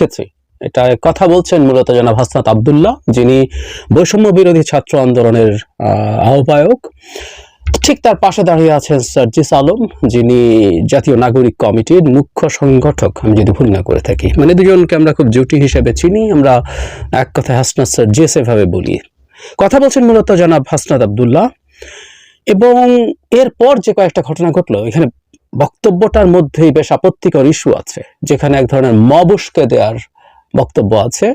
দেখেছি। এটা কথা বলছেন মূলত জনাব হাসনাত আবদুল্লাহ যিনি বৈষম্য বিরোধী ছাত্র আন্দোলনের আহ, আহ্বায়ক। ঠিক তার পাশে দাঁড়িয়ে আছেন সার্জিস আলম যিনি জাতীয় নাগরিক কমিটির মুখ্য সংগঠক। আমি যদি ভুল না করে থাকি। মানে দুজনকে আমরা খুব জুটি হিসেবে চিনি। আমরা এক কথায় হাসনাত সার্জিস এভাবে বলি। কথা বলছেন মূলত জনাব হাসনাত আবদুল্লাহ। এবং এরপর যে কয়েকটা ঘটনা ঘটলো এখানে বক্তব্যটার মধ্যেই বেশ আপত্তিকর ইস্যু আছে, যেখানে এক ধরনের মবসকে দেওয়ার বক্তব্য আছে।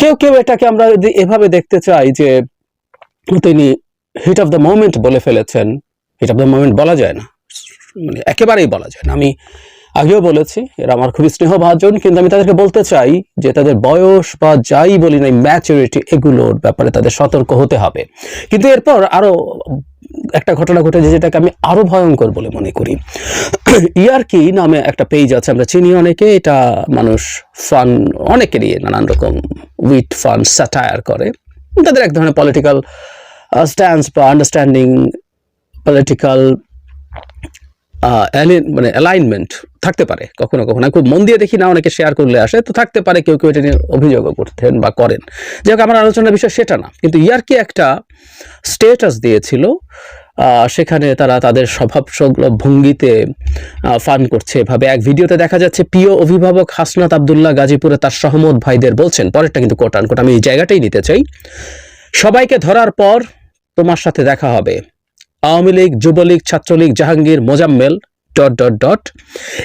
কেউ কেউ এটাকে আমরা যদি এভাবে দেখতে চাই যে তিনি হিট অফ দ্য মোমেন্ট বলে ফেলেছেন, হিট অফ দ্য মোমেন্ট বলা যায় না মানে একেবারেই বলা যায় না। আমি আগেও বলেছি, এরা আমার খুবই স্নেহভাজন, কিন্তু আমি তাদেরকে বলতে চাই যে তাদের বয়স বা যাই বলি না ম্যাচুরিটি এগুলোর ব্যাপারে তাদের সতর্ক হতে হবে। কিন্তু এরপর আরও একটা ঘটনা ঘটেছে যেটাকে আমি আরও ভয়ঙ্কর বলে মনে করি। ইয়ারকি নামে একটা পেজ আছে, আমরা চিনি অনেকে, এটা মানুষ ফান অনেকেরই নানান রকম উইট ফান স্যাটায়ার করে। তাদের এক ধরনের পলিটিক্যাল স্ট্যান্স বা আন্ডারস্ট্যান্ডিং পলিটিক্যাল মানে অ্যালাইনমেন্ট থাকতে পারে, কখনো কখনো। খুব মন দিয়ে দেখি না, অনেকে শেয়ার করলে আসে, তো থাকতে পারে কেউ কেউ এটা নিয়ে অভিযোগও করতেন বা করেন। যাই হোক, আমার আলোচনার বিষয় সেটা না, কিন্তু ইয়ারকি একটা স্টেটাস দিয়েছিল সেখানে তারা তাদের স্বভাব ভঙ্গিতে ফান করছে এভাবে। এক ভিডিওতে দেখা যাচ্ছে, প্রিয় অভিভাবক হাসনাত আবদুল্লাহ গাজীপুরে তার সহমত ভাইদের বলছেন, পরেরটা কিন্তু কোট আনকোট আমি এই জায়গাটাই নিতে চাই, সবাইকে ধরার পর তোমার সাথে দেখা হবে। Awami League, Jubo League, Chhatra League, Jahangir, Mozammel, dot dot dot.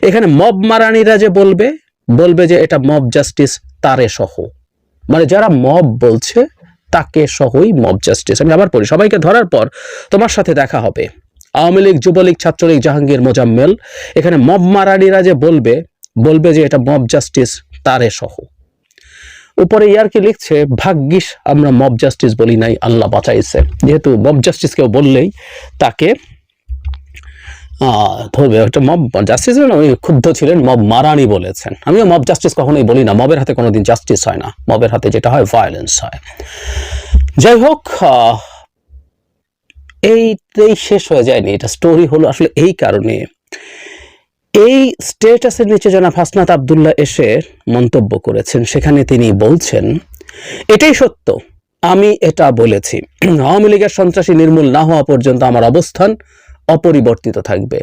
এখানে মব মারানিরা যে বলবে বলবে যে এটা মব জাস্টিস, তারে সহ। মানে যারা মব বলছে, তাকে সহই মব জাস্টিস। আমি আবার পড়ি, সবাইকে ধরার পর তোমার সাথে দেখা হবে। আওয়ামী লীগ, যুবলীগ, ছাত্রলীগ, জাহাঙ্গীর, মোজাম্মেল, এখানে মব মারানিরা যে বলবে বলবে যে এটা মব জাস্টিস, তারে সহ। উপরে ইয়ার কি লিখছে ভাগ্যিস আমরা মব জাস্টিস বলি নাই আল্লাহ বাঁচাইছে। যেহেতু মব জাস্টিস কেউ বললেই তাকে ধরবে। ওটা মব জাস্টিস উনি ক্ষুব্ধ ছিলেন মব মারানি বলেছেন। আমিও মব জাস্টিস কখনোই বলি না মবের হাতে কোনোদিন জাস্টিস হয় না। মবের হাতে যেটা হয় ভায়োলেন্স হয়। যাই হোক আহ, এইটাই শেষ হয়ে যায়নি। এটা স্টোরি হলো আসলে এই কারণে। এই স্টেটাসের নিচে জনাব হাসনাত আবদুল্লাহ এসে মন্তব্য করেছেন। সেখানে তিনি বলছেন, এটাই সত্য। আমি এটা বলেছি। আওয়ামী লীগের সন্ত্রাসী নির্মূল না হওয়া পর্যন্ত আমার অবস্থান অপরিবর্তিত থাকবে।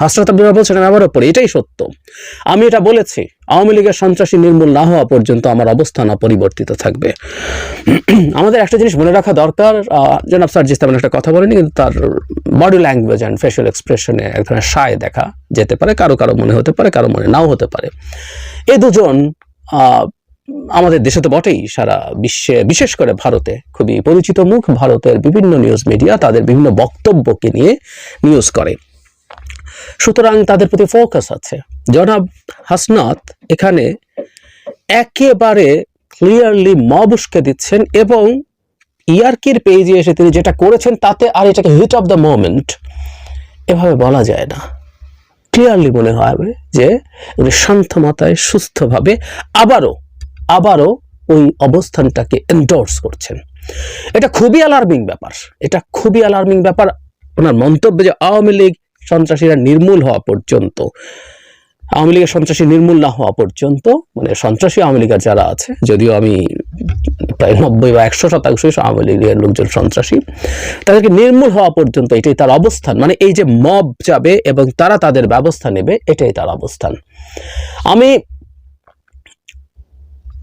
হাসনাত আবদুল্লাহ বলছেন, আমি আবারও পড়ি, এটাই সত্য। আমি এটা বলেছি, আওয়ামী লীগের সন্ত্রাসী নির্মূল না হওয়া পর্যন্ত আমার অবস্থান অপরিবর্তিত থাকবে। আমাদের একটা জিনিস মনে রাখা দরকার জনাব তেমন একটা কথা বলেনি কিন্তু তার বডি ল্যাঙ্গুয়েজ অ্যান্ড ফেশিয়াল এক্সপ্রেশনে এক ধরনের সায় দেখা যেতে পারে, কারও কারও মনে হতে পারে, কারও মনে নাও হতে পারে। এই দুজন আমাদের দেশে তো বটেই সারা বিশ্বে, বিশেষ করে ভারতে, খুবই পরিচিত মুখ, ভারতের বিভিন্ন নিউজ মিডিয়া তাদের বিভিন্ন বক্তব্যকে নিয়ে নিউজ করে। সুতরাং তাদের প্রতি ফোকাস আছে। জনাব হাসনাত এখানে একেবারে ক্লিয়ারলি মব দিচ্ছেন এবং ইয়ারকির পেজে এসে তিনি যেটা করেছেন তাতে আর এটাকে হিট অফ দ্য মোমেন্ট এভাবে বলা যায় না। ক্লিয়ারলি মনে হবে যে শান্ত মাথায় সুস্থভাবে আবারও আবারও ওই অবস্থানটাকে এন্ডোর্স করছেন। এটা খুবই অ্যালার্মিং ব্যাপার। এটা খুবই অ্যালার্মিং ব্যাপার। ওনার মন্তব্য যে আওয়ামী লীগ সন্ত্রাসীরা নির্মূল হওয়া পর্যন্ত, আওয়ামী লীগের সন্ত্রাসী নির্মূল না হওয়া পর্যন্ত মানে সন্ত্রাসী আওয়ামী লীগের যারা আছে, যদিও আমি প্রায় নব্বই বা একশো শতাংশই আওয়ামী লীগের লোকজন সন্ত্রাসী। তাদেরকে নির্মূল হওয়া পর্যন্ত এটাই তার অবস্থান। মানে এই যে মব যাবে এবং তারা তাদের ব্যবস্থা নেবে, এটাই তার অবস্থান। আমি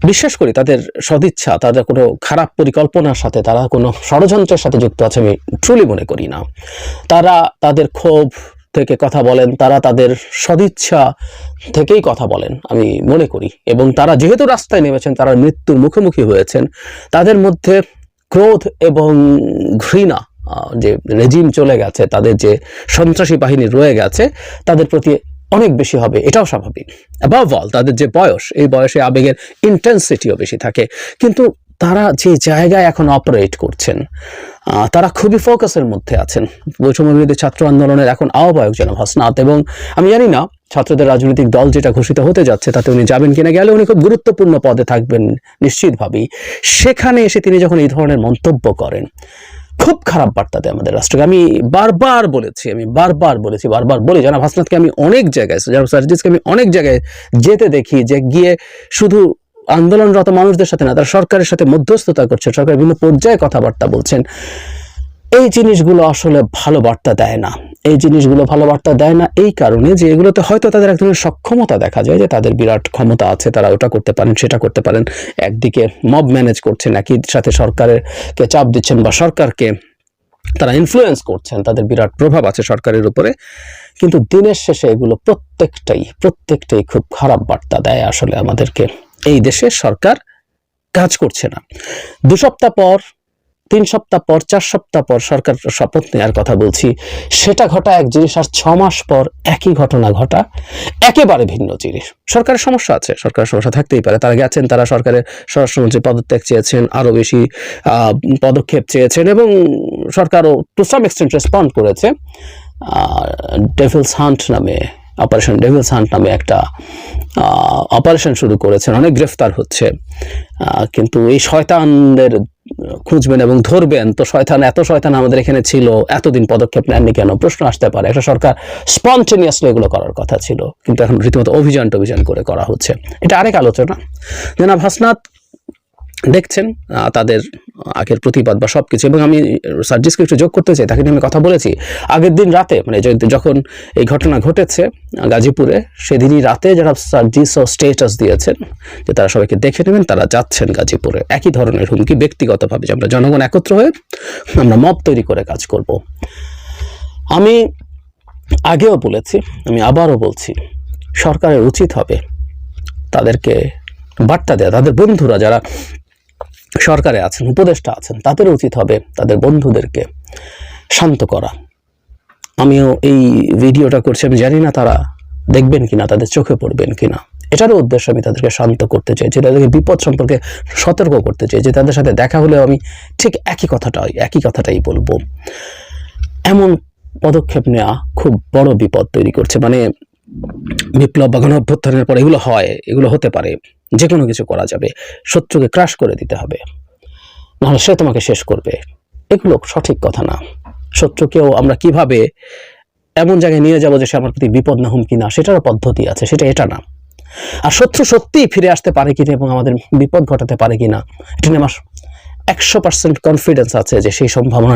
বিশ্বাস করি তাদের সদিচ্ছা, তাদের কোনো খারাপ পরিকল্পনার সাথে, তারা কোনো ষড়যন্ত্রের সাথে যুক্ত আছে আমি ট্রুলি মনে করি না। তারা তাদের ক্ষোভ থেকে কথা বলেন, তারা তাদের সদিচ্ছা থেকেই কথা বলেন, আমি মনে করি। এবং তারা যেহেতু রাস্তায় নেমেছেন, তারা মৃত্যুর মুখোমুখি হয়েছেন, তাদের মধ্যে ক্রোধ এবং ঘৃণা যে রেজিম চলে গেছে, তাদের যে সন্ত্রাসী বাহিনী রয়ে গেছে, তাদের প্রতি অনেক বেশি হবে, এটাও স্বাভাবিক। অ্যাবাভ অল তাদের যে বয়স, এই বয়সে আবেগের ইন্টেন্সিটিও বেশি থাকে। কিন্তু তারা যে জায়গায় এখন অপারেট করছেন তারা খুবই ফোকাসের মধ্যে আছেন। বৈষম্য বিরোধী ছাত্র আন্দোলনের এখন আহ্বায়ক জনাব হাসনাত এবং আমি জানি না, ছাত্রদের রাজনৈতিক দল যেটা ঘোষিত হতে যাচ্ছে, তাতে উনি যাবেন কিনা গেলে উনি খুব গুরুত্বপূর্ণ পদে থাকবেন নিশ্চিতভাবেই। সেখানে এসে তিনি যখন এই ধরনের মন্তব্য করেন, খুব খারাপ বার্তা দেয় আমাদের রাষ্ট্রকে। আমি বারবার বলেছি, আমি বারবার বলেছি, বারবার বলি জানা হাসনাতকে আমি অনেক জায়গায়, জানাব সার্জিসকে আমি অনেক জায়গায় যেতে দেখি যে গিয়ে শুধু আন্দোলনরত মানুষদের সাথে না, তারা সরকারের সাথে মধ্যস্থতা করছে সরকার বিভিন্ন পর্যায়ে কথাবার্তা বলছেন। এই জিনিসগুলো আসলে ভালো বার্তা দেয় না। এই জিনিসগুলো ভালো বার্তা দেয় না এই কারণে যে এগুলোতে হয়তো তাদের এক ধরনের সক্ষমতা দেখা যায় যে তাদের বিরাট ক্ষমতা আছে, তারা ওটা করতে পারেন, সেটা করতে পারেন। একদিকে মব ম্যানেজ করছেন একই সাথে সরকারের কে চাপ দিচ্ছেন বা সরকারকে তারা ইনফ্লুয়েন্স করছেন, তাদের বিরাট প্রভাব আছে সরকারের উপরে। কিন্তু দিনের শেষে এগুলো প্রত্যেকটাই প্রত্যেকটাই খুব খারাপ বার্তা দেয় আসলে আমাদেরকে। এই দেশে সরকার কাজ করছে না। দু সপ্তাহ পর, তিন সপ্তাহ পর, চার সপ্তাহ পর সরকার শপথ নেওয়ার কথা বলছি। সেটা ঘটা এক জিনিস আর ছ মাস পর একই ঘটনা ঘটা। একেবারে ভিন্ন জিনিস। সরকারের সমস্যা আছে। সরকারের সমস্যা থাকতেই পারে। তারা গেছেন তারা সরকারের স্বরাষ্ট্রমন্ত্রী, পদত্যাগ চেয়েছেন, আরও বেশি পদক্ষেপ চেয়েছেন এবং সরকারও টু সাম এক্সটেন্ট রেসপন্ড করেছে। ডেভিলস হান্ট নামে অপারেশন ডেভিলস হান্ট নামে একটা অপারেশন শুরু করেছেন। অনেক গ্রেফতার হচ্ছে। কিন্তু এই শয়তানদের খুঁজবেন এবং ধরবেন। তো শয়তান, এত শয়তান আমাদের এখানে ছিল, এতদিন পদক্ষেপ নেননি কেন? প্রশ্ন আসতে পারে। একটা সরকার স্পন্টেনিয়াসলি এগুলো করার কথা ছিল। কিন্তু এখন রীতিমতো অভিযান টভিযান করে করা হচ্ছে। এটা আরেক আলোচনা। জনাব হাসনাত দেখছেন তাদের আগের প্রতিবাদ বা সব কিছু এবং আমি সার্জিসকে একটু যোগ করতে চাই, তাকে নিয়ে আমি কথা বলেছি। আগের দিন রাতে মানে যখন এই ঘটনা ঘটেছে গাজীপুরে, সেদিনই রাতে যারা সার্জিস ও স্টেটাস দিয়েছেন, যে তারা সবাইকে দেখে নেবেন, তারা যাচ্ছেন গাজীপুরে। একই ধরনের হুমকি ব্যক্তিগতভাবে যে আমরা জনগণ একত্র হয়ে আমরা মব তৈরি করে কাজ করব। আমি আগেও বলেছি, আমি আবারও বলছি, সরকারের উচিত হবে তাদেরকে বার্তা দেওয়া তাদের বন্ধুরা যারা সরকারে আছেন, উপদেষ্টা আছেন, তাদের উচিত হবে তাদের বন্ধুদেরকে শান্ত করা। আমিও এই ভিডিওটা করছি, আমি জানি না তারা দেখবেন কিনা, তাদের চোখে পড়বেন কিনা। এটারও উদ্দেশ্য আমি তাদেরকে শান্ত করতে চাই, যে তাদেরকে বিপদ সম্পর্কে সতর্ক করতে চাই, যে তাদের সাথে দেখা হলেও আমি ঠিক একই কথাটাই একই কথাটাই বলব। এমন পদক্ষেপ নেওয়া খুব বড় বিপদ তৈরি করছে মানে বিপ্লব বা গণ অভ্যুত্থানের পর এগুলো হয়, এগুলো হতে পারে। যে কোনো কিছু করা যাবে, শত্রুকে ক্রাশ করে দিতে হবে। নাহলে সে তোমাকে শেষ করবে। এগুলো সঠিক কথা না। শত্রুকেও আমরা কীভাবে এমন জায়গায় নিয়ে যাব যে সে আমার প্রতি বিপদ না হুমকি না, সেটারও পদ্ধতি আছে, সেটা এটা না। আর শত্রু সত্যিই ফিরে আসতে পারে কিনা এবং আমাদের বিপদ ঘটাতে পারে কিনা এটা নিয়ে আমার একশো পার্সেন্ট কনফিডেন্স আছে যে সেই সম্ভাবনা